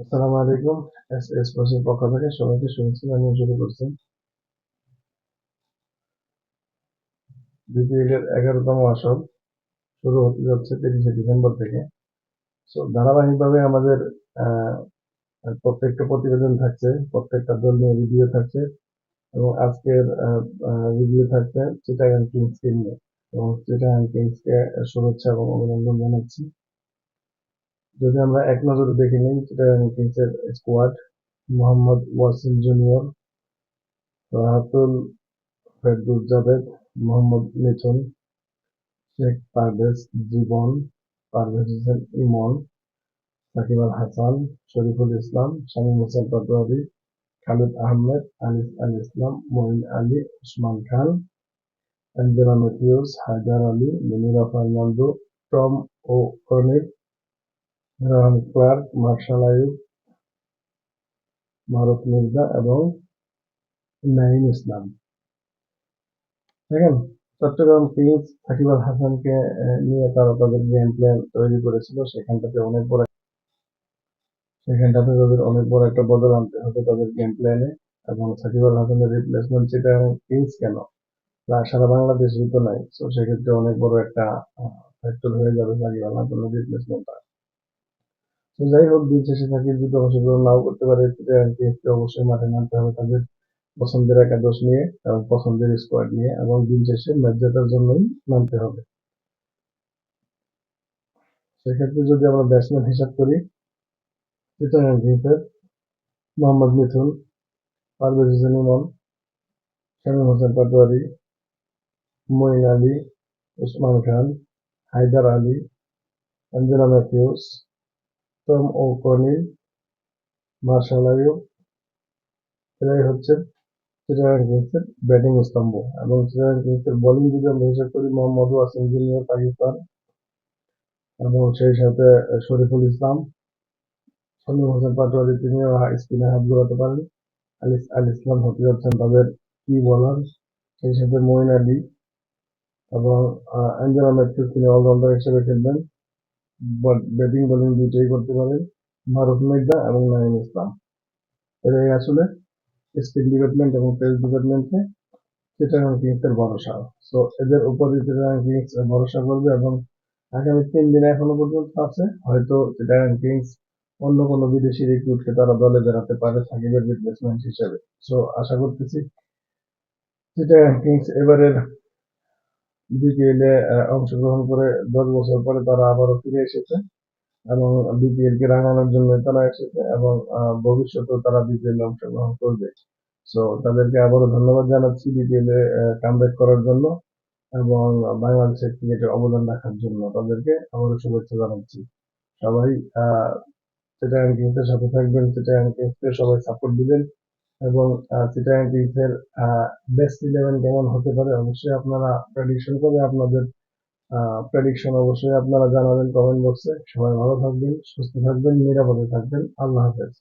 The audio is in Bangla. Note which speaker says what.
Speaker 1: আসসালামু আলাইকুম। এস এস পক্ষ থেকে সবাইকে শুরু করছি। এগারোতম আসর শুরু হতে যাচ্ছে তিরিশে ডিসেম্বর থেকে। সো ধারাবাহিকভাবে আমাদের প্রত্যেকটা প্রতিবেদন থাকছে, প্রত্যেকটা দল নিয়ে ভিডিও থাকছে এবং আজকের ভিডিও থাকছে চিটাগাং কিংসকে নিয়ে। এবং চিটাগাং কিংসকে শুভেচ্ছা এবং অভিনন্দন জানাচ্ছি। যদি আমরা এক নজরে দেখে নিই চিটাগাং কিংসের squad Mohammad Wasim junior Rahatul Ferdous Javed Mohammad Mithun, Sheikh Parvez Jibon, Parvez Hossain Emon, Shakib Al Hasan, Shoriful Islam, Shamim Hossain Patwari, Khaled Ahmed, Anis Al Islam, Moeen Ali, Usman Khan Angelo Mathews Haider Ali, Binura Fernando, Tom ও কর্নিক রাহান ক্লার্ক, মার্শাল আয়ুব মারুফ মির্জা এবং নাইম ইসলাম। দেখেন, চট্টগ্রাম কিংস সাকিব হাসানকে নিয়ে তারা তাদের গেম প্ল্যান তৈরি করেছিল। সেখানটাতে অনেক বড় সেখানটাতে তাদের অনেক বড় একটা বদল আনতে হবে তাদের গেম প্ল্যানে এবং সাকিব আল হাসানের রিপ্লেসমেন্ট সেটা কিংস কেন? সারা বাংলাদেশ তো নাই। তো সেক্ষেত্রে অনেক বড় একটা ফ্যাক্টর হয়ে যাবে সাকিব আল হাসানের রিপ্লেসমেন্টটা তো যাই হোক, দিন শেষে সাকিব যদি অংশগ্রহণ নাও করতে পারে কিংসকে অবশ্যই মাঠে নামতে হবে তাদের পছন্দের একাদশ নিয়ে এবং পছন্দের স্কোয়াড নিয়ে, এবং দিন শেষে ম্যাচ জেতার জন্যই নামতে হবে। সেক্ষেত্রে যদি আমরা ব্যাটসম্যান হিসাব করি মোহাম্মদ মিথুন, পারভেজ হোসেন ইমন শামীম হোসেন পাটোয়ারি, মঈন আলী উসমান খান, হায়দার আলী অঞ্জনা ম্যাথিউস টম ও কনিল মার্শাল আয়ুব এরাই হচ্ছে চিটাগাং কিংসের ব্যাটিং স্তম্ভ এবং চিটাগাং কিংসের বোলিং যদি আমরা হিসাব করি, মোহাম্মদ ওয়াসিম জুনিয়র পাকিস্তান এবং সেই সাথে শরীফুল ইসলাম সলিম হোসেন পাটোয়ারি তিনিও স্পিনে হাত ঘোরাতে পারেন। আল ইসলাম হতে যাচ্ছেন তাদের কি বলার সেই সাথে মঈন আলী এবং অ্যাঞ্জেলা ম্যাথিউস তিনি অলরাউন্ডার হিসেবে খেলবেন। ব্যাটিং বোলিং দুইটাই করতে পারেন। মারুফ মির্জা এবং নাইম ইসলাম এরাই আসলে স্পিন ডিপার্টমেন্ট এবং পেস ডিপার্টমেন্টে চিটাগাং কিংসের ভরসা। সো এদের উপরে চিটাগাং কিংস ভরসা করবে এবং আগামী তিন দিন এখনও পর্যন্ত আছে, হয়তো চিটাগাং কিংস অন্য কোনো বিদেশি রিক্রুটকে তারা দলে বেড়াতে পারে সাকিবের রিপ্লেসমেন্ট হিসেবে। সো আশা করতেছি সেটা কিংস এবারের বিপিএল অংশগ্রহণ করে দশ বছর পরে তারা আবারও ফিরে এসেছে এবং বিপিএল কে রাঙানোর জন্য তারা এসেছে এবং ভবিষ্যতেও তারা বিপিএল অংশগ্রহণ করবে। সো তাদেরকে আবারও ধন্যবাদ জানাচ্ছি বিপিএল এ কামব্যাক করার জন্য এবং বাংলাদেশের ক্রিকেটে অবদান রাখার জন্য তাদেরকে আবারও শুভেচ্ছা জানাচ্ছি। সবাই কিংসের সাথে থাকবেন কিংসকে সবাই সাপোর্ট দিবেন। এবং চিটাগাং কিংসের বেস্ট ইলেভেন কেমন হতে পারে অবশ্যই আপনারা প্রেডিকশন করে আপনাদের প্রেডিকশন অবশ্যই আপনারা জানাবেন কমেন্ট বক্সে সবাই ভালো থাকবেন, সুস্থ থাকবেন, নিরাপদে থাকবেন। আল্লাহ হাফেজ।